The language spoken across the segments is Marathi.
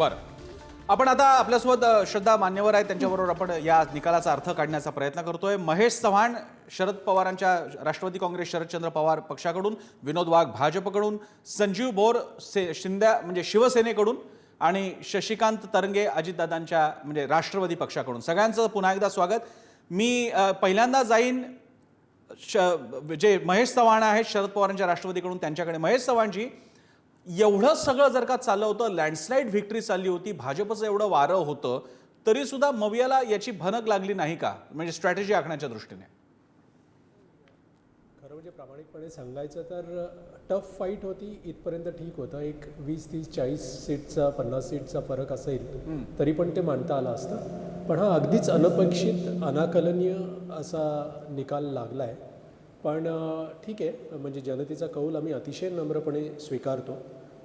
बरं. आपण आता आपल्यासोबत श्रद्धा मान्यवर आहे त्यांच्याबरोबर आपण या निकालाचा अर्थ काढण्याचा प्रयत्न करतोय. महेश चव्हाण शरद पवारांच्या राष्ट्रवादी काँग्रेस शरदचंद्र पवार पक्षाकडून विनोद वाघ भाजपकडून संजीव बोर से शिंद्या म्हणजे शिवसेनेकडून आणि शशिकांत तरंगे अजितदादांच्या म्हणजे राष्ट्रवादी पक्षाकडून. सगळ्यांचं पुन्हा एकदा स्वागत. मी पहिल्यांदा जाईन श जे महेश चव्हाण आहेत शरद पवारांच्या राष्ट्रवादीकडून त्यांच्याकडे. महेश चव्हाणजी एवढं सगळं जर का चाललं होतं लँडस्लाईड व्हिक्टरी चालली होती भाजपचं एवढं वारं होतं तरी सुद्धा मवियाला याची भनक लागली नाही का? म्हणजे स्ट्रॅटेजी आखण्याच्या दृष्टीने. खरं म्हणजे प्रामाणिकपणे सांगायचं तर टफ फाईट होती इथपर्यंत ठीक होतं. एक वीस तीस चाळीस सीटचा पन्नास सीटचा फरक असेल तरी पण ते मांडता आलं असतं. पण हा अगदीच अनपेक्षित अनाकलनीय असा निकाल लागला आहे पण ठीक आहे. म्हणजे जनतेचा कौल आम्ही अतिशय नम्रपणे स्वीकारतो.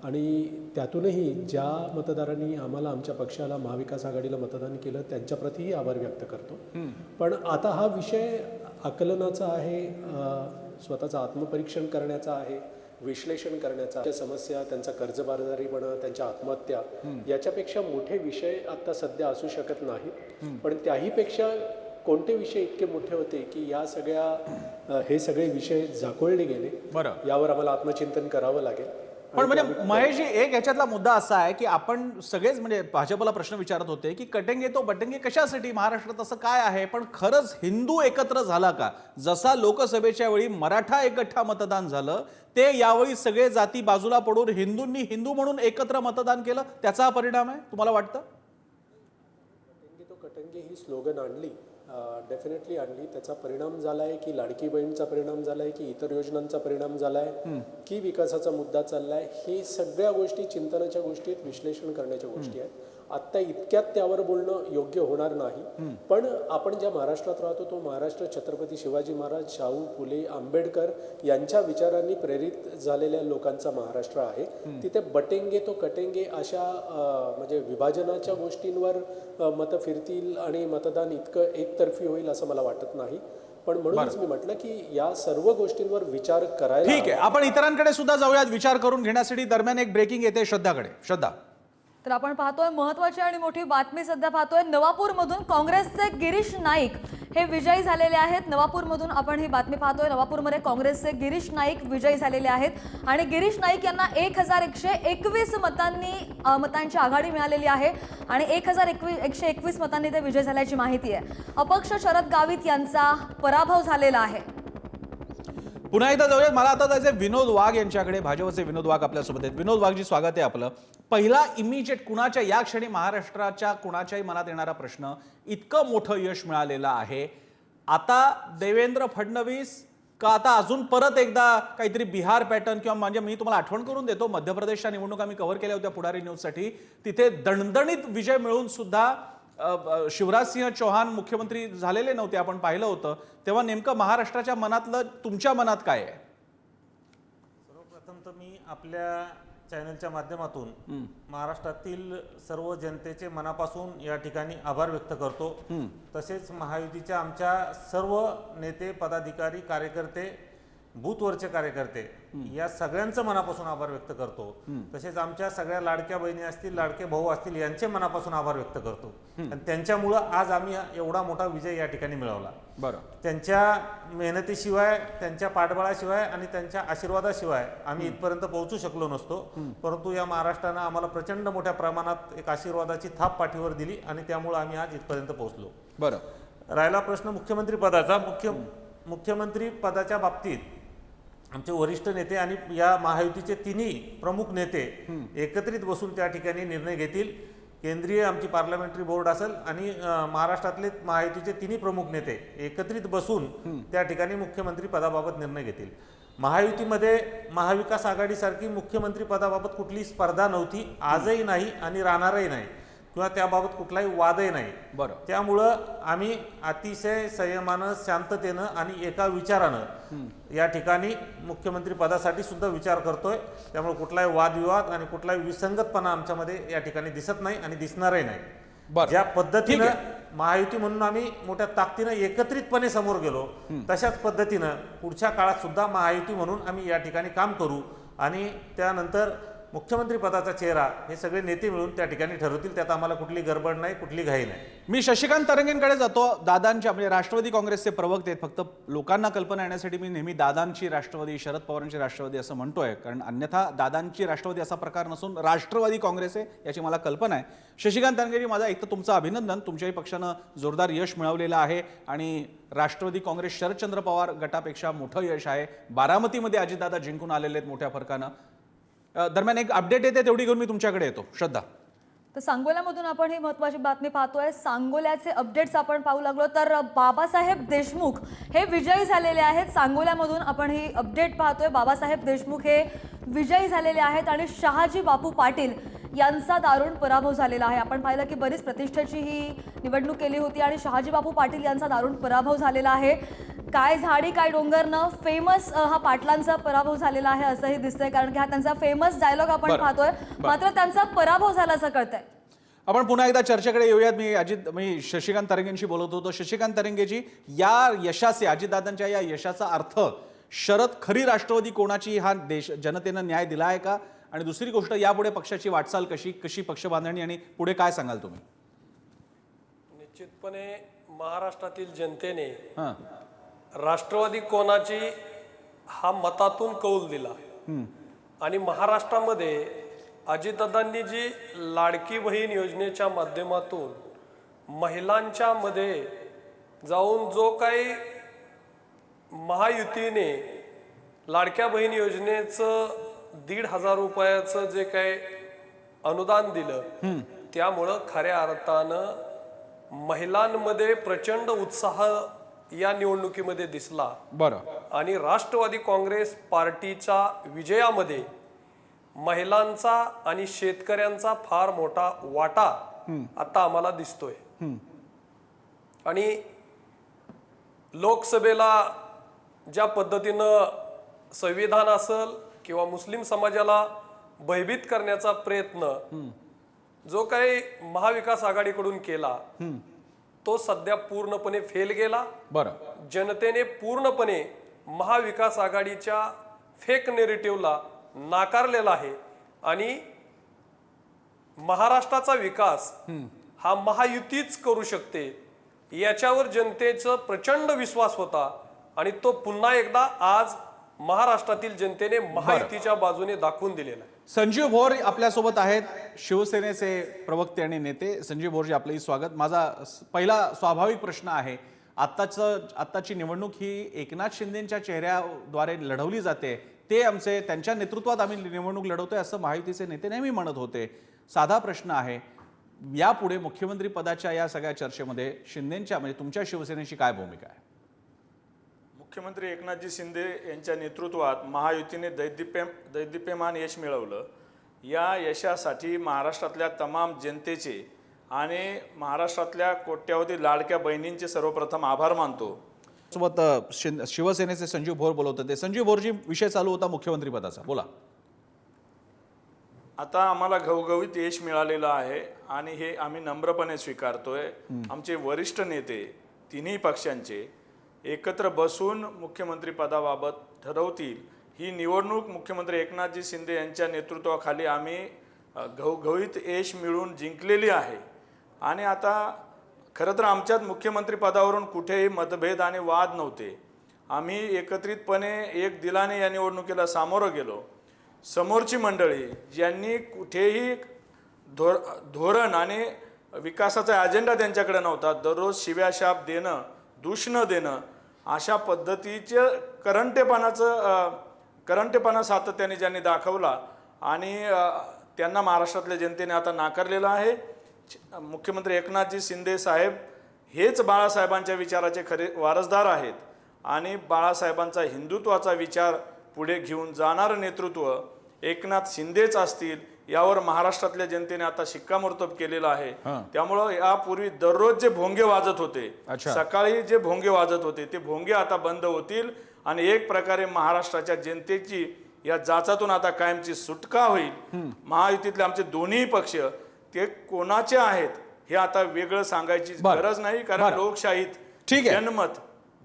आणि त्यातूनही ज्या मतदारांनी आम्हाला आमच्या पक्षाला महाविकास आघाडीला मतदान केलं त्यांच्याप्रतीही आभार व्यक्त करतो. पण आता हा विषय आकलनाचा आहे स्वतःचं आत्मपरीक्षण करण्याचा आहे विश्लेषण करण्याचा त्या समस्या त्यांचा कर्जबाजारीपणा त्यांच्या आत्महत्या याच्यापेक्षा मोठे विषय आता सध्या असू शकत नाहीत पण त्याहीपेक्षा कोणते विषय इतके मोठे होते की या सगळ्या हे सगळे विषय झाकोळले गेले बरं. यावर आम्हाला आत्मचिंतन करावं लागेल. पण म्हणजे महेशजी एक याच्यातला मुद्दा असा आहे की आपण सगळेच म्हणजे भाजपला प्रश्न विचारत होते की कटेंगे तो बटेंगे कशासाठी? महाराष्ट्रात असं काय आहे? पण खरंच हिंदू एकत्र झाला का? जसा लोकसभेच्या वेळी मराठा एकगठ्ठा मतदान झालं ते यावेळी सगळे जाती बाजूला पडून हिंदूंनी हिंदू म्हणून एकत्र मतदान केलं त्याचा परिणाम आहे तुम्हाला वाटतं? कटंगे तो कटंगे ही स्लोगन आणली. डेफिनेटली आणली. त्याचा परिणाम झाला आहे की लाडकी बहीणचा परिणाम झाला आहे की इतर योजनांचा परिणाम झाला आहे की विकासाचा मुद्दा चालला आहे हे सगळ्या गोष्टी चिंतनाच्या गोष्टी आहेत विश्लेषण करण्याच्या गोष्टी आहेत. आत्ता इतक्यात त्यावर बोलणं योग्य होणार नाही. पण आपण ज्या महाराष्ट्रात राहतो तो महाराष्ट्र छत्रपती शिवाजी महाराज शाहू फुले आंबेडकर यांच्या विचारांनी प्रेरित झालेल्या लोकांचा महाराष्ट्र आहे. तिथे बटेंगे तो कटेंगे अशा म्हणजे विभाजनाच्या गोष्टींवर मतं फिरतील आणि मतदान इतकं एकतर्फी होईल असं मला वाटत नाही. पण म्हणूनच मी म्हटलं की या सर्व गोष्टींवर विचार करायला ठीक आहे. आपण इतरांकडे सुद्धा जाऊयात विचार करून घेण्यासाठी दरम्यान एक ब्रेकिंग येते श्रद्धाकडे. श्रद्धा. तर आपण पाहतोय महत्वाची आणि मोठी बातमी सध्या पाहतोय. नवापूरमधून काँग्रेसचे गिरीश नाईक हे विजयी झालेले आहेत. नवापूरमधून आपण ही बातमी पाहतोय. नवापूरमध्ये काँग्रेसचे गिरीश नाईक विजयी झालेले आहेत. आणि गिरीश नाईक यांना एक हजार एकशे एकवीस मतांनी मतांची आघाडी मिळालेली आहे. आणि एक हजार एकवीस एकशे एकवीस मतांनी ते विजय झाल्याची माहिती आहे. अपक्ष शरद गावित यांचा पराभव झालेला आहे. पुन्हा एकदा जाऊयात मला आता जायचं विनोद वाघ यांच्याकडे. भाजपचे विनोद वाघ आपल्यासोबत आहेत. विनोद वाघजी स्वागत आहे आपलं. पहिला इमिजिएट कुणाच्या या क्षणी महाराष्ट्राच्या कुणाच्याही मनात येणारा प्रश्न इतकं मोठं यश मिळालेलं आहे. आता देवेंद्र फडणवीस का आता अजून परत एकदा काहीतरी बिहार पॅटर्न किंवा म्हणजे मी तुम्हाला आठवण करून देतो मध्य प्रदेशच्या निवडणुका मी कव्हर केल्या होत्या पुढारी न्यूजसाठी तिथे दणदणीत विजय मिळून सुद्धा शिवराजसिंह चौहान मुख्यमंत्री झालेले नव्हते आपण पाहिलं होतं. तेव्हा नेमकं महाराष्ट्राच्या मनातलं तुमच्या मनात काय आहे? सर्वप्रथम तर मी आपल्या चॅनलच्या माध्यमातून महाराष्ट्रातील सर्व जनतेचे मनापासून या ठिकाणी आभार व्यक्त करतो. तसेच महायुतीच्या आमच्या सर्व नेते पदाधिकारी कार्यकर्ते बूथवरचे कार्यकर्ते या सगळ्यांचं मनापासून आभार व्यक्त करतो. तसेच आमच्या सगळ्या लाडक्या बहिणी असतील लाडके भाऊ असतील यांचे मनापासून आभार व्यक्त करतो. आणि त्यांच्यामुळं आज आम्ही परवा मोठा विजय या ठिकाणी मिळवला. बरं. त्यांच्या मेहनतीशिवाय त्यांच्या पाठबळाशिवाय आणि त्यांच्या आशीर्वादाशिवाय आम्ही इथपर्यंत पोहोचू शकलो नसतो. परंतु या महाराष्ट्रानं आम्हाला प्रचंड मोठ्या प्रमाणात एक आशीर्वादाची थाप पाठीवर दिली आणि त्यामुळे आम्ही आज इथपर्यंत पोहोचलो. बरं. राहिला प्रश्न मुख्यमंत्री पदाचा. मुख्य मुख्यमंत्री पदाच्या बाबतीत आमचे वरिष्ठ नेते आणि या महायुतीचे तिन्ही प्रमुख नेते एकत्रित बसून त्या ठिकाणी निर्णय घेतील. केंद्रीय आमची पार्लमेंटरी बोर्ड असेल आणि महाराष्ट्रातले महायुतीचे तिन्ही प्रमुख नेते एकत्रित बसून त्या ठिकाणी मुख्यमंत्री पदाबाबत निर्णय घेतील. महायुतीमध्ये महाविकास आघाडीसारखी मुख्यमंत्री पदाबाबत कुठली स्पर्धा नव्हती. आजही नाही आणि राहणारही नाही. किंवा त्याबाबत कुठलाही वादही नाही. बरं. त्यामुळं आम्ही अतिशय संयमानं शांततेनं आणि एका विचारानं या ठिकाणी मुख्यमंत्री पदासाठी सुद्धा विचार करतोय. त्यामुळे कुठलाही वादविवाद आणि कुठलाही विसंगतपणा आमच्यामध्ये या ठिकाणी दिसत नाही आणि दिसणारही नाही. ज्या पद्धतीनं. महायुती म्हणून आम्ही मोठ्या ताकदीनं एकत्रितपणे समोर गेलो तशाच पद्धतीनं पुढच्या काळात सुद्धा महायुती म्हणून आम्ही या ठिकाणी काम करू आणि त्यानंतर मुख्यमंत्री पदाचा चेहरा हे सगळे नेते मिळून त्या ठिकाणी ठरवतील. त्यात आम्हाला कुठली गडबड नाही कुठली घाई नाही. मी शशिकांत तरंगेंकडे जातो. दादांच्या म्हणजे राष्ट्रवादी काँग्रेसचे प्रवक्ते आहेत. फक्त लोकांना कल्पना येण्यासाठी मी नेहमी दादांची राष्ट्रवादी शरद पवारांची राष्ट्रवादी असं म्हणतोय. कारण अन्यथा दादांची राष्ट्रवादी असा प्रकार नसून राष्ट्रवादी काँग्रेस आहे याची मला कल्पना आहे. शशिकांत तरंगेजी माझा एक तर तुमचं अभिनंदन. तुमच्याही पक्षानं जोरदार यश मिळवलेलं आहे. आणि राष्ट्रवादी काँग्रेस शरदचंद्र पवार गटापेक्षा मोठं यश आहे. बारामतीमध्ये अजितदादा जिंकून आलेले आहेत मोठ्या फरकानं. दरम्यान एक अपडेट येते तेवढी घेऊन मी तुमच्याकडे येतो. श्रद्धा. तर सांगोल्यामधून आपण ही महत्वाची बातमी पाहतोय. सांगोल्याचे अपडेट्स आपण पाहू लागलो. तर बाबासाहेब देशमुख हे विजयी झालेले आहेत. सांगोल्यामधून आपण ही अपडेट पाहतोय. बाबासाहेब देशमुख हे विजयी झालेले आहेत आणि शहाजी बापू पाटील यांचा दारुण पराभव झालेला आहे. आपण पाहिलं की बरीच प्रतिष्ठेची ही निवडणूक केली होती आणि शहाजी बापू पाटील यांचा दारुण पराभव झालेला आहे. काय झाडी काय डोंगरनं फेमस हा पाटलांचा पराभव झालेला आहे असंही दिसतंय. कारण की हा त्यांचा फेमस डायलॉग आपण बरं. पाहतोय. बरं. मात्र त्यांचा पराभव झाल्याचं कळतंय. आपण पुन्हा एकदा चर्चेकडे येऊयात. मी अजित मी शशिकांत तरंगेंशी बोलत होतो. शशिकांत तरंगेजी या यशाचे अजितदादांच्या या यशाचा अर्थ शरद खरी राष्ट्रवादी कोणाची हा देश जनतेनं न्याय दिला आहे का? आणि दुसरी गोष्ट यापुढे पक्षाची वाटचाल कशी कशी पक्ष बांधणी आणि पुढे काय सांगाल तुम्ही? निश्चितपणे महाराष्ट्रातील जनतेने हां. राष्ट्रवादी कोणाची हा मतातून कौल दिला. आणि महाराष्ट्रामध्ये अजितदादांनी जी लाडकी बहीण योजनेच्या माध्यमातून महिलांच्या मध्ये जाऊन जो काही महायुतीने लाडक्या बहीण योजनेचं दीड हजार रुपयाचं जे काही अनुदान दिलं त्यामुळं खऱ्या अर्थानं महिलांमध्ये प्रचंड उत्साह या निवडणुकीमध्ये दिसला. बरं. आणि राष्ट्रवादी काँग्रेस पार्टीच्या विजयामध्ये महिलांचा आणि शेतकऱ्यांचा फार मोठा वाटा आता आम्हाला दिसतोय. आणि लोकसभेला ज्या पद्धतीनं संविधान असल किंवा मुस्लिम समाजाला भयभीत करण्याचा प्रयत्न जो काही महाविकास आघाडीकडून केला तो सध्या पूर्णपणे फेल गेला. बरं. जनतेने पूर्णपणे महाविकास आघाडीच्या फेक नेरेटिव्हला नाकारलेला आहे आणि महाराष्ट्राचा विकास हा महायुतीच करू शकते याच्यावर जनतेचा प्रचंड विश्वास होता आणि तो पुन्हा एकदा आज महाराष्ट्रातील जनतेने महायुतीच्या बाजूने दाखवून दिलेला आहे. संजीव भोर आपल्यासोबत आहेत. शिवसेनेचे प्रवक्ते आणि नेते संजीव भोरजी आपलंही स्वागत. माझा पहिला स्वाभाविक प्रश्न आहे आत्ताचं आत्ताची निवडणूक ही एकनाथ शिंदेच्या चेहऱ्याद्वारे लढवली जाते. ते आमचे त्यांच्या नेतृत्वात आम्ही निवडणूक लढवतोय असं महायुतीचे नेते नेहमी म्हणत होते. साधा प्रश्न आहे यापुढे मुख्यमंत्री पदाच्या या सगळ्या चर्चेमध्ये शिंदेच्या म्हणजे तुमच्या शिवसेनेची काय भूमिका आहे? मुख्यमंत्री एकनाथजी शिंदे यांच्या नेतृत्वात महायुतीने दैदिप्य दैदिप्यमान यश मिळवलं. या यशासाठी महाराष्ट्रातल्या तमाम जनतेचे आणि महाराष्ट्रातल्या कोट्यावधी लाडक्या बहिणींचे सर्वप्रथम आभार मानतो. सोबत शिवसेनेचे संजीव भोर बोलत होते. संजीव भोरजी विषय चालू होता मुख्यमंत्री पदाचा. बोला. आता आम्हाला घवघवीत यश मिळालेलं आहे आणि हे आम्ही नम्रपणे स्वीकारतोय. आमचे वरिष्ठ नेते तिन्ही पक्षांचे एकत्र बसून मुख्यमंत्रीपदाबाबत ठरवतील. ही निवडणूक मुख्यमंत्री एकनाथजी शिंदे यांच्या नेतृत्वाखाली आम्ही घवघवीत यश मिळून जिंकलेली आहे. आणि आता खरं तर आमच्यात मुख्यमंत्रीपदावरून कुठेही मतभेद आणि वाद नव्हते. आम्ही एकत्रितपणे एक दिलाने या निवडणुकीला सामोरं गेलो. समोरची मंडळी ज्यांनी कुठेही धोर धोरण आणि विकासाचा अजेंडा त्यांच्याकडे नव्हता दररोज शिव्याशाप देणं दूषणं देणं अशा पद्धतीचं करंटेपणाचं करंटेपणा सातत्याने ज्यांनी दाखवला आणि त्यांना महाराष्ट्रातल्या जनतेने आता नाकारलेलं आहे. मुख्यमंत्री एकनाथजी शिंदे साहेब हेच बाळासाहेबांच्या विचाराचे खरे वारसदार आहेत आणि बाळासाहेबांचा हिंदुत्वाचा विचार पुढे घेऊन जाणारं नेतृत्व एकनाथ शिंदेच असतील यावर महाराष्ट्रातल्या जनतेने आता शिक्कामोर्तब केलेलं आहे त्यामुळं यापूर्वी दररोज जे भोंगे वाजत होते. सकाळी जे भोंगे वाजत होते ते भोंगे आता बंद होतील आणि एक प्रकारे महाराष्ट्राच्या जनतेची या जाचातून आता कायमची सुटका होईल महायुतीतले आमचे दोन्ही पक्ष ते कोणाचे आहेत हे आता वेगळं सांगायची. गरज नाही कारण. लोकशाहीत. जनमत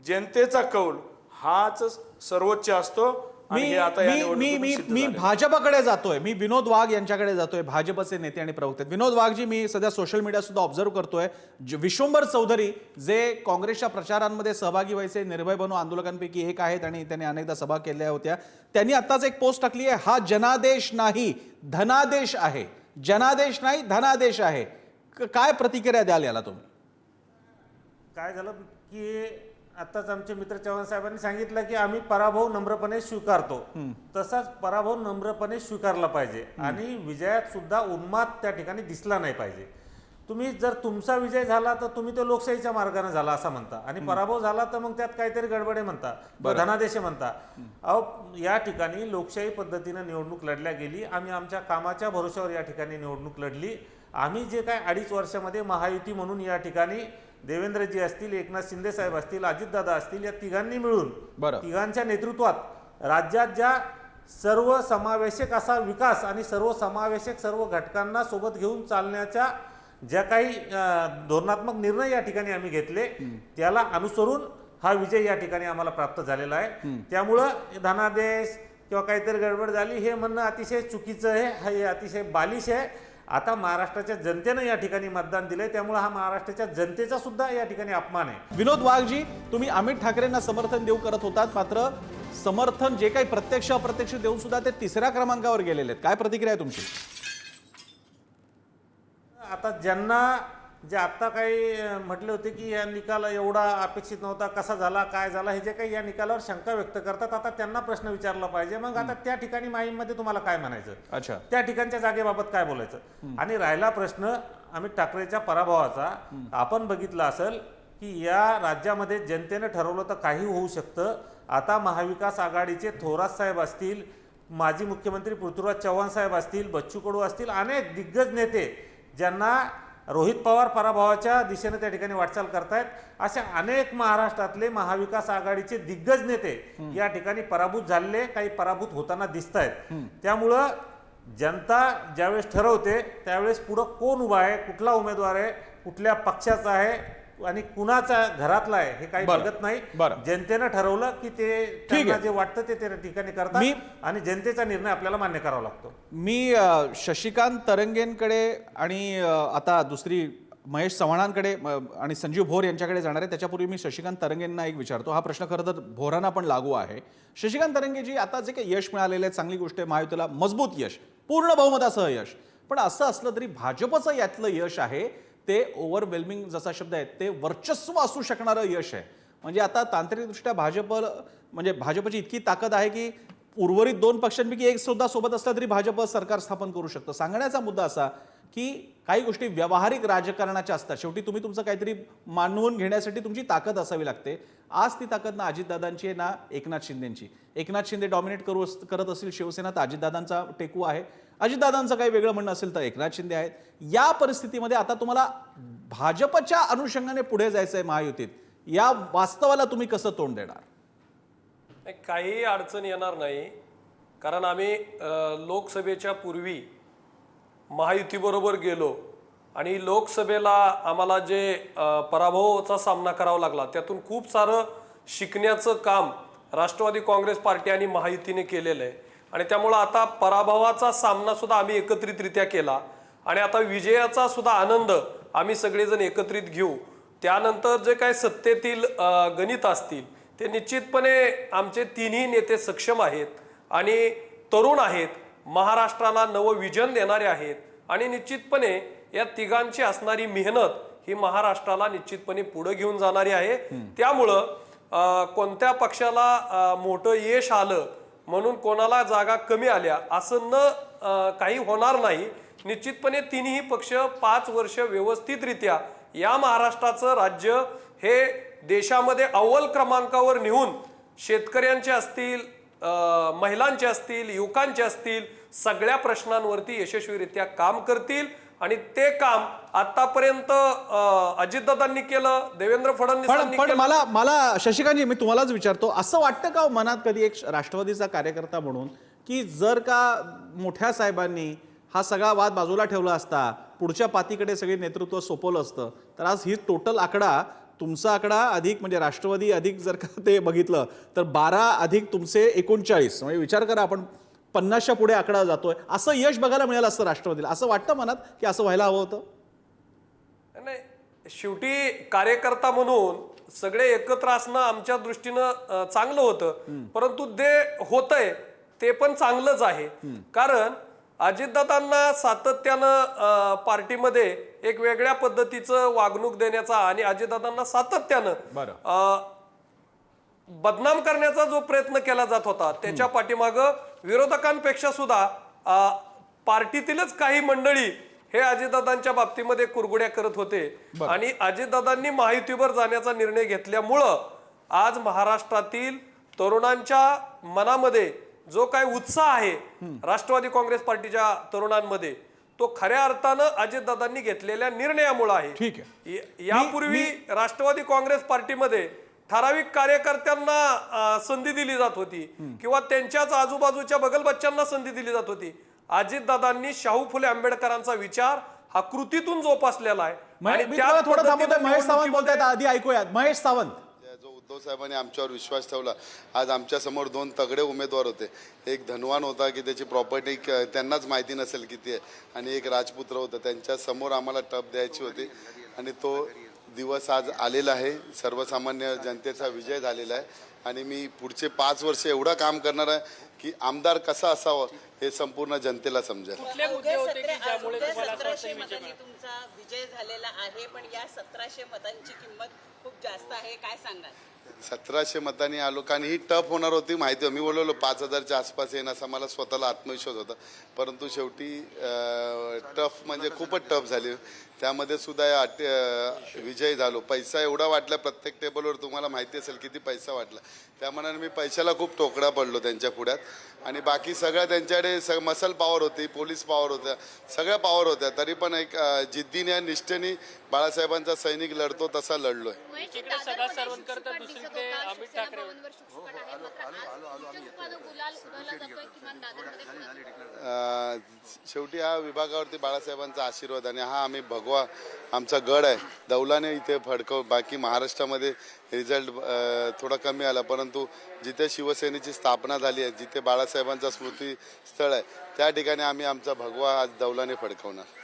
जनतेचा कौल हाच सर्वोच्च असतो मी आता या मी मी मी मी. भाजपकडे जातोय. मी विनोद वाघ यांच्याकडे जातोय. भाजपचे नेते आणि प्रवक्ते. आहेत. विनोद वाघजी मी सध्या सोशल मीडिया सुद्धा ऑब्झर्व्ह करतोय. विश्वंभर चौधरी जे काँग्रेसच्या प्रचारांमध्ये सहभागी व्हायचे निर्भय बनू आंदोलकांपैकी एक आहेत आणि त्यांनी अनेकदा सभा केल्या होत्या. त्यांनी आत्ताच एक पोस्ट टाकली आहे. हा जनादेश नाही धनादेश आहे. जनादेश नाही धनादेश आहे. क- काय प्रतिक्रिया द्याल याला तुम्ही? काय झालं की आताच आमचे मित्र चव्हाण साहेबांनी सांगितलं की आम्ही पराभव नम्रपणे स्वीकारतो. तसाच पराभव नम्रपणे स्वीकारला पाहिजे. आणि विजयात सुद्धा उन्माद त्या ठिकाणी दिसला नाही पाहिजे. तुम्ही जर तुमचा विजय झाला तर तुम्ही तो लोकशाहीच्या मार्गाने झाला असं म्हणता. आणि पराभव झाला तर मग त्यात काहीतरी गडबडे म्हणता. धनादेश म्हणता. अहो या ठिकाणी लोकशाही पद्धतीनं निवडणूक लढल्या गेली. आम्ही आमच्या कामाच्या भरोश्यावर या ठिकाणी निवडणूक लढली. आम्ही जे काय अडीच वर्षामध्ये महायुती म्हणून या ठिकाणी देवेंद्रजी असतील एकनाथ शिंदे साहेब असतील अजितदादा असतील या तिघांनी मिळून. तिघांच्या नेतृत्वात राज्यात ज्या सर्व समावेशक असा विकास आणि सर्व समावेशक सर्व घटकांना सोबत घेऊन चालण्याच्या ज्या काही धोरणात्मक निर्णय या ठिकाणी आम्ही घेतले त्याला अनुसरून हा विजय या ठिकाणी आम्हाला प्राप्त झालेला आहे. त्यामुळं धनादेश किंवा काहीतरी गडबड झाली हे म्हणणं अतिशय चुकीचं आहे हे अतिशय बालिश आहे. आता महाराष्ट्राच्या जनतेनं या ठिकाणी मतदान दिलंय त्यामुळे हा महाराष्ट्राच्या जनतेचा सुद्धा या ठिकाणी अपमान आहे. विनोद वाघजी तुम्ही अमित ठाकरेंना समर्थन देऊ करत होतात मात्र समर्थन जे काही प्रत्यक्ष अप्रत्यक्ष देऊन सुद्धा ते तिसऱ्या क्रमांकावर गेलेले आहेत. काय प्रतिक्रिया आहे तुमची? आता ज्यांना जे आत्ता काही म्हटले होते की या निकाल एवढा अपेक्षित नव्हता कसा झाला काय झाला हे जे काही या निकालावर शंका व्यक्त करतात आता त्यांना प्रश्न विचारला पाहिजे. मग आता त्या ठिकाणी माहीममध्ये तुम्हाला काय म्हणायचं? अच्छा. त्या ठिकाणच्या जागेबाबत काय बोलायचं? आणि राहिला प्रश्न अमित ठाकरेच्या पराभवाचा. आपण बघितलं असेल की या राज्यामध्ये जनतेनं ठरवलं तर काही होऊ शकतं. आता महाविकास आघाडीचे थोरात साहेब असतील माजी मुख्यमंत्री पृथ्वीराज चव्हाण साहेब असतील बच्चू कडू असतील अनेक दिग्गज नेते ज्यांना रोहित पवार पराभवाच्या दिशेने त्या ठिकाणी वाटचाल करतायत. अशा अनेक महाराष्ट्रातले महाविकास आघाडीचे दिग्गज नेते या ठिकाणी पराभूत झालेले काही पराभूत होताना दिसत आहेत त्यामुळं जनता ज्यावेळेस ठरवते त्यावेळेस पुढं कोण उभा आहे कुठला उमेदवार आहे कुठल्या पक्षाचा आहे आणि कुणाचा घरातला आहे हे काही. बघत नाही. जनतेनं ठरवलं की ते त्यांना. जे वाटतं ते त्या ठिकाणी करतात आणि जनतेचा निर्णय आपल्याला मान्य करावा लागतो मी शशिकांत तरंगेंकडे आणि आता दुसरी महेश चव्हाणांकडे आणि संजीव भोर यांच्याकडे जाणार आहे त्याच्यापूर्वी मी शशिकांत तरंगेंना एक विचारतो हा प्रश्न खरं तर भोरांना पण लागू आहे शशिकांत तरंगेजी आता जे काही यश मिळालेलं आहे चांगली गोष्ट आहे महायुतीला मजबूत यश पूर्ण बहुमतासह यश पण असं असलं तरी भाजपचं यातलं यश आहे ते ओव्हरवेल्मिंग जसा शब्द आहे ते वर्चस्व असू शकणारं यश आहे. म्हणजे आता तांत्रिकदृष्ट्या भाजप म्हणजे भाजपची इतकी ताकद आहे की उर्वरित दोन पक्षांपैकी एक सुद्धा सोबत असला तरी भाजप सरकार स्थापन करू शकतं. सांगण्याचा मुद्दा असा की काही गोष्टी व्यावहारिक राजकारणाच्या असतात. शेवटी तुम्ही तुमचं काहीतरी मानवून घेण्यासाठी तुमची ताकद असावी लागते. आज ती ताकद ना अजितदादांची आहे ना एकनाथ शिंदेची. एकनाथ शिंदे डॉमिनेट करू अस- करत असतील शिवसेना तर अजितदादांचा टेकू आहे. अजितदादांचं काही वेगळं म्हणणं असेल तर एकनाथ शिंदे आहेत. या परिस्थितीमध्ये आता तुम्हाला भाजपच्या अनुषंगाने पुढे जायचं आहे महायुतीत. या वास्तवाला तुम्ही कसं तोंड देणार? नाही, काही अडचण येणार नाही. कारण आम्ही लोकसभेच्या पूर्वी महायुतीबरोबर गेलो आणि लोकसभेला आम्हाला जे पराभवाचा सामना करावा लागला त्यातून खूप सारं शिकण्याचं काम राष्ट्रवादी काँग्रेस पार्टी आणि महायुतीने केलेलं आहे. आणि त्यामुळं आता पराभवाचा सामना सुद्धा आम्ही एकत्रितरित्या केला. आणि आता विजयाचा सुद्धा आनंद आम्ही सगळेजण एकत्रित घेऊ. त्यानंतर जे काय सत्तेतील गणित असतील ते निश्चितपणे आमचे तिन्ही नेते सक्षम आहेत आणि तरुण आहेत. महाराष्ट्राला नवं विजन देणारे आहेत. आणि निश्चितपणे या तिघांची असणारी मेहनत ही महाराष्ट्राला निश्चितपणे पुढे घेऊन जाणारी आहे. त्यामुळं कोणत्या पक्षाला मोठं यश आलं म्हणून कोणाला जागा कमी आल्या असं न काही होणार नाही. निश्चितपणे तिन्ही पक्ष पाच वर्ष व्यवस्थितरित्या या महाराष्ट्राचं राज्य हे देशामध्ये अव्वल क्रमांकावर नेऊन शेतकऱ्यांचे असतील महिलांचे असतील युवकांचे असतील सगळ्या प्रश्नांवरती यशस्वीरित्या काम करतील. आणि ते काम आतापर्यंत अजितदादांनी केलं देवेंद्र पण फडणवीसांनी पण मला मला शशिकांतजी मी तुम्हालाच विचारतो असं वाटतं का हो मनात कधी एक राष्ट्रवादीचा कार्यकर्ता म्हणून की जर का मोठ्या साहेबांनी हा सगळा वाद बाजूला ठेवला असता पुढच्या पातीकडे सगळे नेतृत्व सोपवलं असतं तर आज ही टोटल आकडा तुमचा आकडा अधिक म्हणजे राष्ट्रवादी अधिक जर का ते बघितलं तर बारा अधिक तुमचे एकोणचाळीस म्हणजे विचार करा आपण. पन्नासच्या पुढे आकडा जातोय. असं यश बघायला मिळालं असतं राष्ट्रवादीला. असं वाटतं मनात की असं व्हायला हवं होतं? नाही शेवटी कार्यकर्ता म्हणून सगळे एकत्र असणं आमच्या दृष्टीनं चांगलं होतं. परंतु ते होतंय ते पण चांगलंच आहे. कारण अजितदादांना सातत्यानं पार्टीमध्ये एक वेगळ्या पद्धतीचं वागणूक देण्याचा आणि अजितदादांना सातत्यानं बदनाम करण्याचा जो प्रयत्न केला जात होता त्याच्या पाठीमागं विरोधकांपेक्षा सुद्धा पार्टीतीलच काही मंडळी हे अजितदादांच्या बाबतीमध्ये कुरगुड्या करत होते. आणि अजितदादांनी महायुतीवर जाण्याचा निर्णय घेतल्यामुळं आज महाराष्ट्रातील तरुणांच्या मनामध्ये जो काही उत्साह आहे राष्ट्रवादी काँग्रेस पार्टीच्या तरुणांमध्ये तो खऱ्या अर्थानं अजितदादांनी घेतलेल्या निर्णयामुळे आहे. ठीक आहे. या- यापूर्वी राष्ट्रवादी काँग्रेस पार्टीमध्ये ठराविक कार्यकर्त्यांना संधी दिली जात होती. किंवा त्यांच्याच आजूबाजूच्या बगलबच्च्यांना संधी दिली जात होती. अजितदादांनी शाहू फुले आंबेडकरांचा विचार हा कृतीतून जोपासलेला आहे. थोडं थांबवतोय. महेश सावंत बोलतायत आधी ऐकूयात. महेश सावंत. जो उद्धव साहेबांनी आमच्यावर विश्वास ठेवला. आज आमच्यासमोर दोन तगडे उमेदवार होते. एक धनवान होता की त्याची प्रॉपर्टी त्यांनाच माहिती नसेल किती आहे. आणि एक राजपुत्र होतं. त्यांच्यासमोर आम्हाला टप द्यायची होती. आणि तो दिवस आज आलेला आहे. सर्वसामान्य जनतेचा विजय झालेला आहे. आणि मी पुढचे पाच वर्ष एवढं काम करणार आहे की आमदार कसा असावं हे संपूर्ण जनतेला समजेल. सतराशे मतांनी तुमचा विजय झालेला आहे पण या सतराशे मतांची किंमत खूप जास्त आहे. काय सांगाल? सतराशे मतांनी आलो कारण ही टफ होणार होती माहिती मी बोललो पाच हजारच्या आसपास येईन असा मला स्वतःला आत्मविश्वास होता. परंतु शेवटी टफ म्हणजे खूपच टफ झाली. त्यामध्ये सुद्धा या विजयी झालो. पैसा एवढा वाटला प्रत्येक टेबलवर तुम्हाला माहिती असेल किती पैसा वाटला. त्यामानाने मी पैशाला खूप टोकडा पडलो त्यांच्या पुढ्यात. आणि बाकी सगळ्या त्यांच्याकडे स मसल पॉवर होती पोलीस पॉवर होत्या सगळ्या पॉवर होत्या. तरी पण एक जिद्दीने निष्ठेने बाळासाहेबांचा सैनिक लढतो तसा लढलोय. इकडे सदा सरवणकर तर दुसरीकडे अमित ठाकरे. अं, शेवटी हा विभागावरती बाळासाहेबांचा आशीर्वाद आणि हा आम्ही भगवा आमचा गड आहे. दौलाने इथे फडकव बाकी महाराष्ट्रामध्ये रिझल्ट थोडा कमी आला परंतु जिथे शिवसेनेची स्थापना झाली आहे जिथे बाळासाहेबांचा स्मृतीस्थळ आहे त्या ठिकाणी आम्ही आमचा भगवा आज दौलाने फडकवणार.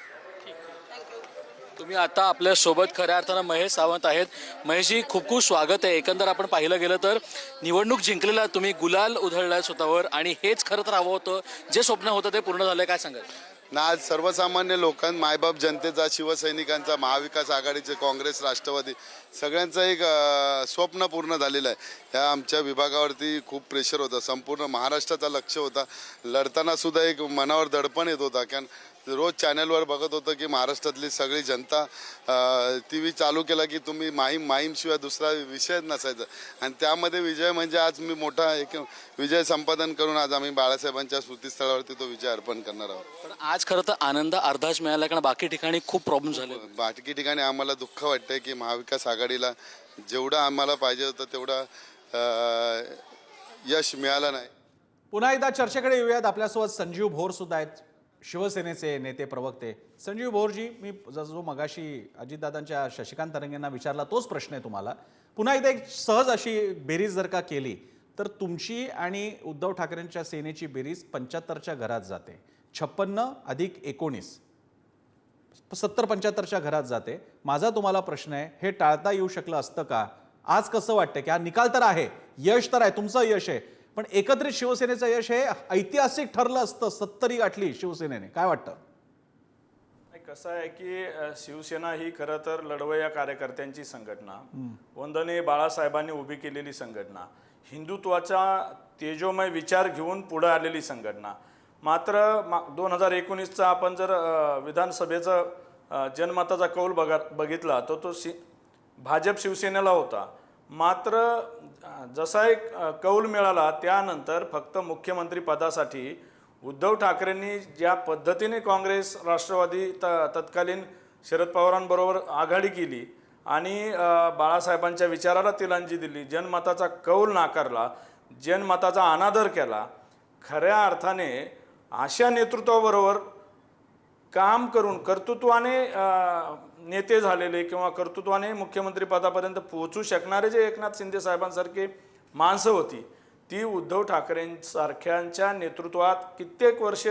तुम्ही आता आपल्यासोबत खऱ्या अर्थानं महेश सावंत आहेत. महेशजी खूप खूप स्वागत आहे. एकंदर आपण पाहिलं गेलं तर निवडणूक जिंकलेला तुम्ही गुलाल उधळलाय स्वतःवर आणि हेच खरं तर हवं होतं. जे स्वप्न होतं ते पूर्ण झालंय. काय सांगाल? ना आज सर्वसामान्य लोकां मायबाप जनतेचा शिवसैनिकांचा महाविकास आघाडीचे काँग्रेस राष्ट्रवादी सगळ्यांचं एक स्वप्न पूर्ण झालेलं आहे. ह्या आमच्या विभागावरती खूप प्रेशर होतं. संपूर्ण महाराष्ट्राचा लक्ष होता. लढताना सुद्धा एक मनावर दडपण येत होता. कारण रोज चॅनलवर बघत होतं की महाराष्ट्रातली सगळी जनता टी व्ही चालू केला की तुम्ही माहीम माहीमशिवाय दुसरा विषयच नसायचा. आणि त्यामध्ये विजय म्हणजे आज मी मोठा एक विजय संपादन करून आज आम्ही बाळासाहेबांच्या स्मृतीस्थळावरती तो विजय अर्पण करणार आहोत. पण आज खरं तर आनंद अर्धाच मिळाला कारण बाकी ठिकाणी खूप प्रॉब्लेम झाले. बाकी ठिकाणी आम्हाला दुःख वाटतंय की महाविकास आघाडीला जेवढं आम्हाला पाहिजे होतं तेवढं यश मिळालं नाही. पुन्हा एकदा चर्चेकडे येऊयात. आपल्यासोबत संजीव भोर सुद्धा आहेत. शिवसेनेचे नेते प्रवक्ते. संजीव भोरजी मी जो मगाशी अजितदादांच्या शशिकांत तरंगेंना विचारला तोच प्रश्न आहे तुम्हाला. पुन्हा एकदा एक सहज अशी बेरीज जर का केली तर तुमची आणि उद्धव ठाकरेंच्या सेनेची बेरीज पंच्याहत्तरच्या घरात जाते. छप्पन्न अधिक एकोणीस. सत्तर पंच्याहत्तरच्या घरात जाते. माझा तुम्हाला प्रश्न आहे हे टाळता येऊ शकलं असतं का? आज कसं वाटतं की हा निकाल तर आहे यश तर आहे तुमचं यश आहे. पण एकत्रित शिवसेनेचं यश हे ऐतिहासिक ठरलं असतं सत्तरी गाठली शिवसेनेने. काय वाटतं? कसं आहे की शिवसेना ही खरं तर लढवया कार्यकर्त्यांची संघटना. वंदनीय बाळासाहेबांनी उभी केलेली संघटना. हिंदुत्वाचा तेजोमय विचार घेऊन पुढे आलेली संघटना. मात्र मा दोन हजार एकोणीसचा आपण जर विधानसभेचा जनमताचा कौल बघा बघितला तर तो शि भाजप शिवसेनेला होता. मात्र जसा एक कौल मिळाला त्यानंतर फक्त मुख्यमंत्री पदासाठी उद्धव ठाकरेंनी ज्या पद्धतीने काँग्रेस राष्ट्रवादी त तत्कालीन शरद पवारांबरोबर आघाडी केली आणि बाळासाहेबांच्या विचाराला तिलांजी दिली जनमताचा कौल नाकारला जनमताचा अनादर केला खऱ्या अर्थाने अशा नेतृत्वाबरोबर काम करून कर्तृत्वाने नेते झालेले किंवा कर्तृत्वाने मुख्यमंत्रीपदापर्यंत पोहोचू शकणारे जे एकनाथ शिंदे साहेबांसारखे माणसं होती ती उद्धव ठाकरेंसारख्यांच्या नेतृत्वात कित्येक वर्ष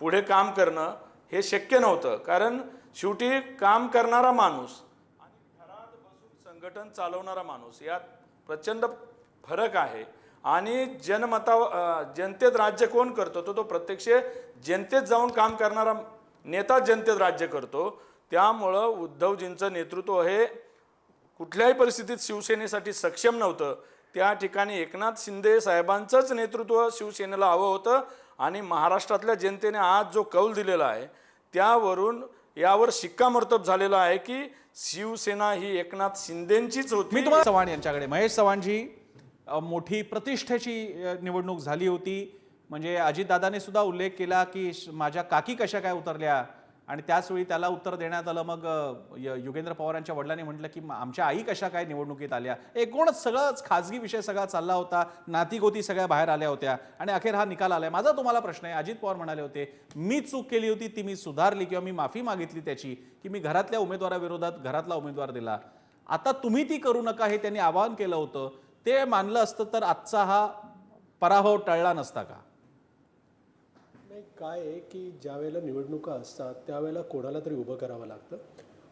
पुढे काम करणं हे शक्य नव्हतं. कारण शेवटी काम करणारा माणूस आणि घरात बसून संघटन चालवणारा माणूस यात प्रचंड फरक आहे. आणि जनमता जनतेत राज्य कोण करतो? तो तो प्रत्यक्ष जनतेत जाऊन काम करणारा नेता जनतेत राज्य करतो. त्यामुळं उद्धवजींचं नेतृत्व हे कुठल्याही परिस्थितीत शिवसेनेसाठी सक्षम नव्हतं. त्या ठिकाणी एकनाथ शिंदे साहेबांचंच नेतृत्व शिवसेनेला हवं होतं आणि महाराष्ट्रातल्या जनतेने आज जो कौल दिलेला आहे त्यावरून यावर शिक्कामोर्तब झालेला आहे की शिवसेना ही एकनाथ शिंदेंचीच होती. मी तुम्हाला चव्हाण यांच्याकडे महेश चव्हाणजी मोठी प्रतिष्ठेची निवडणूक झाली होती. म्हणजे अजितदादाने सुद्धा उल्लेख केला की माझ्या काकी कशा काय उतरल्या आणि त्याचवेळी त्याला उत्तर देण्यात आलं. मग युगेंद्र पवार युगेंद्र पवारांच्या वडिलांनी म्हटलं की आमच्या आई कशा काय निवडणुकीत आल्या? एकूणच सगळंच खाजगी विषय सगळा चालला होता. नातीगोती सगळ्या बाहेर आल्या होत्या. आणि अखेर हा निकाल आलाय. माझा तुम्हाला प्रश्न आहे. अजित पवार म्हणाले होते मी चूक केली होती ती मी सुधारली किंवा मी माफी मागितली त्याची की मी घरातल्या उमेदवाराविरोधात घरातला उमेदवार दिला. आता तुम्ही ती करू नका. हे त्यांनी आवाहन केलं होतं. ते मानलं असतं तर आजचा हा पराभव टळला नसता का? काय आहे की ज्या वेळेला निवडणुका असतात त्यावेळेला कोणाला तरी उभं करावं लागतं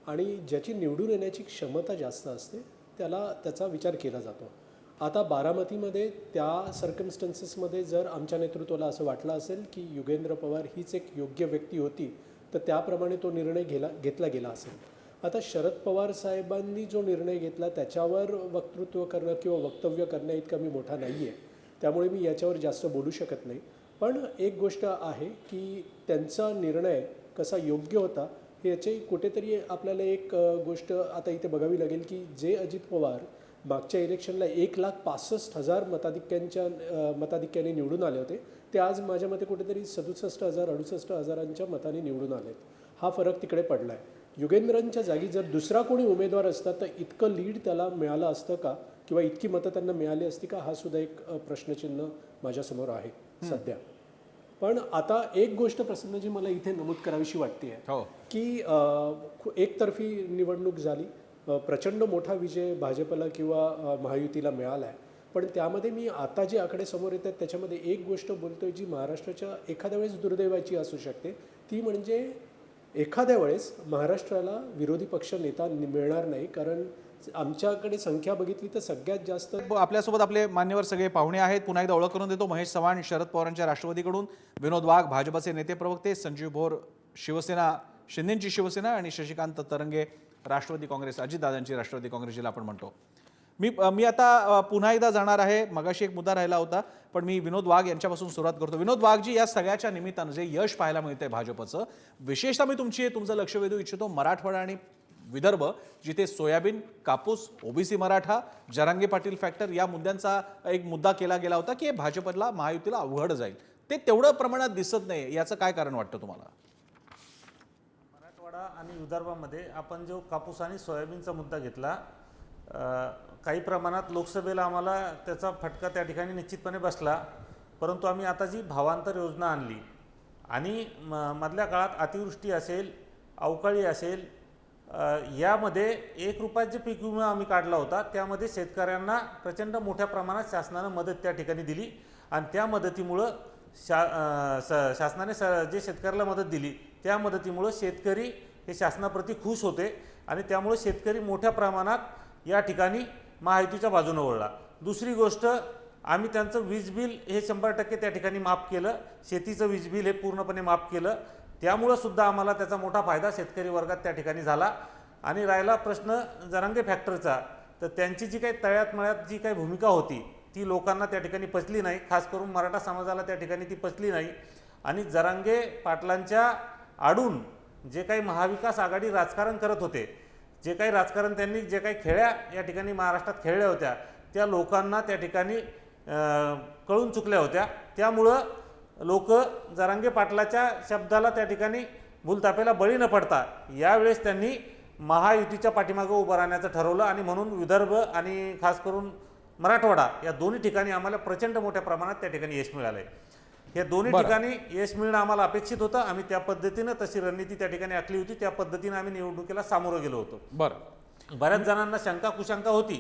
आणि ज्याची निवडून येण्याची क्षमता जास्त असते त्याला त्याचा विचार केला जातो. आता बारामतीमध्ये त्या सर्कमस्टन्सेसमध्ये जर आमच्या नेतृत्वाला असं वाटलं असेल की युगेंद्र पवार हीच एक योग्य व्यक्ती होती तर त्याप्रमाणे तो निर्णय घेला घेतला गेला असेल. आता शरद पवार साहेबांनी जो निर्णय घेतला त्याच्यावर वक्तृत्व करणं किंवा वक्तव्य करण्या इतका मी मोठा नाही आहे त्यामुळे मी याच्यावर जास्त बोलू शकत नाही. पण एक गोष्ट आहे की त्यांचा निर्णय कसा योग्य होता याचे कुठेतरी आपल्याला एक गोष्ट आता इथे बघावी लागेल की जे अजित पवार मागच्या इलेक्शनला एक लाख पासष्ट हजार मताधिक्यांच्या मताधिक्याने निवडून आले होते ते आज माझ्या मते कुठेतरी सदुसष्ट हजार अडुसष्ट हजारांच्या मताने निवडून आलेत. हा फरक तिकडे पडला आहे युगेंद्रांच्या जागी जर दुसरा कोणी उमेदवार असता तर इतकं लीड त्याला मिळालं असतं का? किंवा इतकी मतं त्यांना मिळाली असती का? हा सुद्धा एक प्रश्नचिन्ह माझ्यासमोर आहे. सध्या. पण आता एक गोष्ट प्रसन्नजी मला इथे नमूद करावीशी वाटते आहे हो. की अ, एकतर्फी निवडणूक झाली. अ, प्रचंड मोठा विजय भाजपला किंवा अ, महायुतीला मिळाला आहे पण त्यामध्ये मी आता जे आकडे समोर येत आहेत त्याच्यामध्ये एक गोष्ट बोलतोय जी महाराष्ट्राच्या एखाद्या वेळेस दुर्दैवाची असू शकते. ती म्हणजे एखाद्या वेळेस महाराष्ट्राला विरोधी पक्ष नेता नि- मिळणार नाही. कारण आमच्याकडे संख्या बघितली तर सगळ्यात जास्त ब- आपल्यासोबत आपले मान्यवर सगळे पाहुणे आहेत. पुन्हा एकदा ओळख करून देतो. महेश चव्हाण शरद पवारांच्या राष्ट्रवादीकडून विनोद वाघ भाजपचे नेते प्रवक्ते संजीव भोर शिवसेना शिंदेची शिवसेना आणि शशिकांत तरंगे राष्ट्रवादी काँग्रेस अजितदादांची राष्ट्रवादी काँग्रेस जिला आपण म्हणतो. मी मी आता पुन्हा एकदा जाणार आहे. मगाशी एक मुद्दा राहिला होता पण मी विनोद वाघ यांच्यापासून सुरुवात करतो. विनोद वाघजी या सगळ्याच्या निमित्तानं जे यश पाहायला मिळतंय भाजपचं विशेषतः मी तुमची तुमचं लक्ष वेधू इच्छितो मराठवाडा आणि विदर्भ जिथे सोयाबीन कापूस ओबीसी मराठा जरांगे पाटील फॅक्टर या मुद्द्यांचा एक मुद्दा केला गेला होता की हे भाजपला महायुतीला अवघड जाईल. ते तेवढं प्रमाणात दिसत नाही याचं काय कारण वाटतं तुम्हाला? मराठवाडा आणि विदर्भामध्ये आपण जो कापूस आणि सोयाबीनचा मुद्दा घेतला काही प्रमाणात लोकसभेला आम्हाला त्याचा फटका त्या ठिकाणी निश्चितपणे बसला. परंतु आम्ही आता जी भावांतर योजना आणली आणि म मधल्या काळात अतिवृष्टी असेल अवकाळी असेल यामध्ये एक रुपयात जे पीक विमा आम्ही काढला होता त्यामध्ये शेतकऱ्यांना प्रचंड मोठ्या प्रमाणात शासनानं मदत त्या ठिकाणी दिली. आणि त्या मदतीमुळं शा स शासनाने स जे शेतकऱ्याला मदत दिली त्या मदतीमुळं शेतकरी हे शासनाप्रती खुश होते आणि त्यामुळे शेतकरी मोठ्या प्रमाणात या ठिकाणी महायुतीच्या बाजूनं वळला. दुसरी गोष्ट आम्ही त्यांचं वीज बिल हे शंभर टक्के त्या ठिकाणी माफ केलं शेतीचं वीज बिल हे पूर्णपणे माफ केलं त्यामुळं सुद्धा आम्हाला त्याचा मोठा फायदा शेतकरी वर्गात त्या ठिकाणी झाला. आणि राहिला प्रश्न जरांगे फॅक्टरीचा. तर त्यांची जी काही तळ्यात मळ्यात जी काही भूमिका होती ती लोकांना त्या ठिकाणी पचली नाही. खास करून मराठा समाजाला त्या ठिकाणी ती पचली नाही. आणि जरांगे पाटलांच्या आडून जे काही महाविकास आघाडी राजकारण करत होते जे काही राजकारण त्यांनी जे काही खेळ्या या ठिकाणी महाराष्ट्रात खेळल्या होत्या त्या लोकांना त्या ठिकाणी कळून चुकल्या होत्या. त्यामुळं लोक जरांगे पाटलाच्या शब्दाला त्या ठिकाणी भूलतापेला बळी न पडता यावेळेस त्यांनी महायुतीच्या पाठीमागं उभं राहण्याचं ठरवलं आणि म्हणून विदर्भ आणि खास करून मराठवाडा या दोन्ही ठिकाणी आम्हाला प्रचंड मोठ्या प्रमाणात त्या ठिकाणी यश मिळालं आहे हे दोन्ही ठिकाणी यश मिळणं आम्हाला अपेक्षित होतं. आम्ही त्या पद्धतीनं तशी रणनीती त्या ठिकाणी आखली होती. त्या पद्धतीनं आम्ही निवडणुकीला सामोरं गेलो होतो. बरं. बऱ्याच जणांना शंका कुशंका होती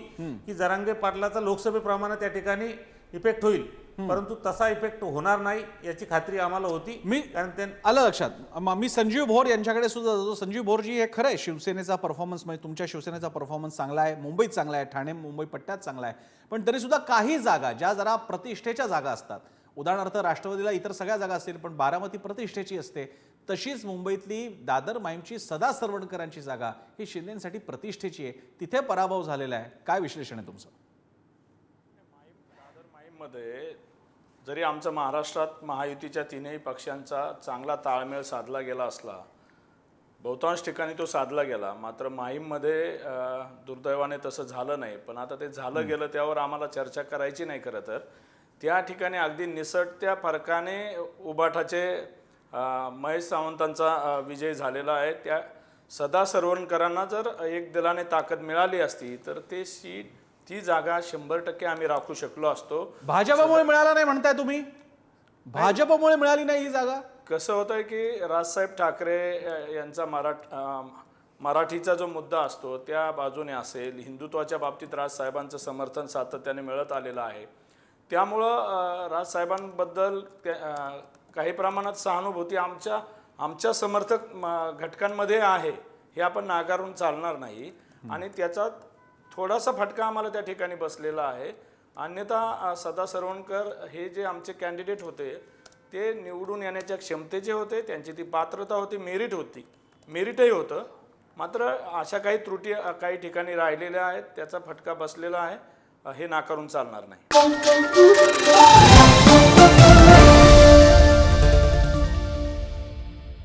की जरांगे पाटलाचा लोकसभेप्रमाणे त्या ठिकाणी इफेक्ट होईल. परंतु तसा इफेक्ट होणार नाही याची खात्री आम्हाला होती. मी कारण ते आलं लक्षात. म- मी संजीव भोर यांच्याकडे सुद्धा जातो. संजीव भोरजी हे खरं आहे. शिवसेनेचा परफॉर्मन्स म्हणजे तुमच्या शिवसेनेचा परफॉर्मन्स चांगला आहे. मुंबईत चांगला आहे. ठाणे मुंबई पट्ट्यात चांगला आहे. पण तरी सुद्धा काही जागा ज्या जरा प्रतिष्ठेच्या जागा असतात. उदाहरणार्थ राष्ट्रवादीला इतर सगळ्या जागा असतील पण बारामती प्रतिष्ठेची असते. तशीच मुंबईतली दादर माईमची सदा सरवणकरांची जागा ही शिंदेसाठी प्रतिष्ठेची आहे. तिथे पराभव झालेला आहे. काय विश्लेषण आहे तुमचं? माहीममध्ये जरी आमचा महाराष्ट्रात महायुतीच्या तीनही पक्षांचा चांगला ताळमेळ साधला गेला असला बहुतांश ठिकाणी तो साधला गेला. मात्र माहीममध्ये दुर्दैवाने तसं झालं नाही. पण आता ते झालं गेलं त्यावर आम्हाला चर्चा करायची नाही खरं तर. त्या ठिकाणी अगदी निसटत्या फरकाने उबाठाचे महेश सावंतांचा विजय झालेला आहे. त्या सदा सरवणकरांना जर एक दिलाने ताकद मिळाली असती तर ते सीट ती जागा शंभर टक्के आम्ही राखू शकलो असतो. भाजपमुळे मिळाला नाही म्हणताय तुम्ही? भाजपमुळे मिळाली नाही ही जागा? कसं होतं की राजसाहेब ठाकरे यांचा मराठ मराठीचा जो मुद्दा असतो त्या बाजूने असेल हिंदुत्वाच्या बाबतीत राजसाहेबांचं समर्थन सातत्याने मिळत आलेलं आहे. त्यामुळं राजसाहेबांबद्दल काही प्रमाणात सहानुभूती आमच्या आमच्या समर्थक घटकांमध्ये आहे हे आपण नाकारून चालणार नाही. आणि त्याचा थोडासा फटका आम्हाला त्या ठिकाणी बसलेला आहे. अन्यथा सदा सरवणकर हे जे आमचे कॅन्डिडेट होते ते निवडून येण्याच्या क्षमतेचे होते त्यांची ती पात्रता होती मेरिट होती. मेरिटही होतं. मात्र अशा काही त्रुटी काही ठिकाणी राहिलेल्या आहेत त्याचा फटका बसलेला आहे. हे नाकारून चालणार नाही.